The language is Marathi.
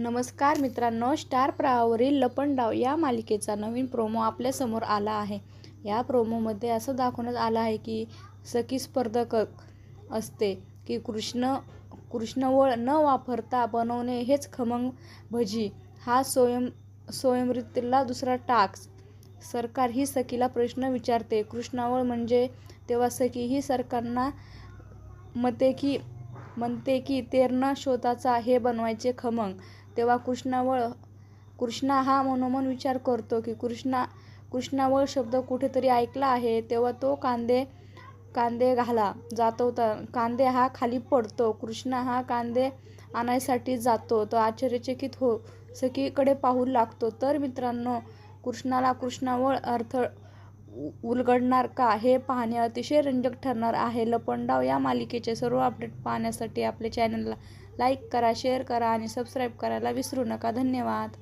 नमस्कार मित्रांनो स्टार प्रवावरील लपंडाव या मालिकेचा नवीन प्रोमो आपल्यासमोर आला आहे. या प्रोमोमध्ये असं दाखवण्यात आलं आहे की सखी स्पर्धक असते की कृष्ण कृष्णवळ न वापरता बनवणे हेच खमंग भजी. हा स्वयं स्वयंवृत्तीला दुसरा टास्क सरकार ही सखीला प्रश्न विचारते. कृष्णावळ म्हणजे तेव्हा सखी ही सरकारना मते की म्हणते की तेरणा शोधाचा हे बनवायचे खमंग. तेव्हा कृष्णावळ कृष्णा हा मनोमन विचार करतो की कृष्णा कृष्णावळ शब्द कुठेतरी ऐकला आहे तेव्हा तो कांदे कांदे घाला जातो तर कांदे हा खाली पडतो कृष्णा हा कांदे आणायसाठी जातो तो आश्चर्यचकित हो सखीकडे पाहू लागतो. तर मित्रांनो कृष्णाला कृष्णावळ अर्थ उलगडणार का? हे पाहणे अतिशय रंजक ठरणार आहे. लपंडाव या मालिकेचे सर्व अपडेट पाहण्यासाठी आपल्या चॅनलला लाईक करा शेअर करा आणि सबस्क्राईब करायला विसरू नका. धन्यवाद.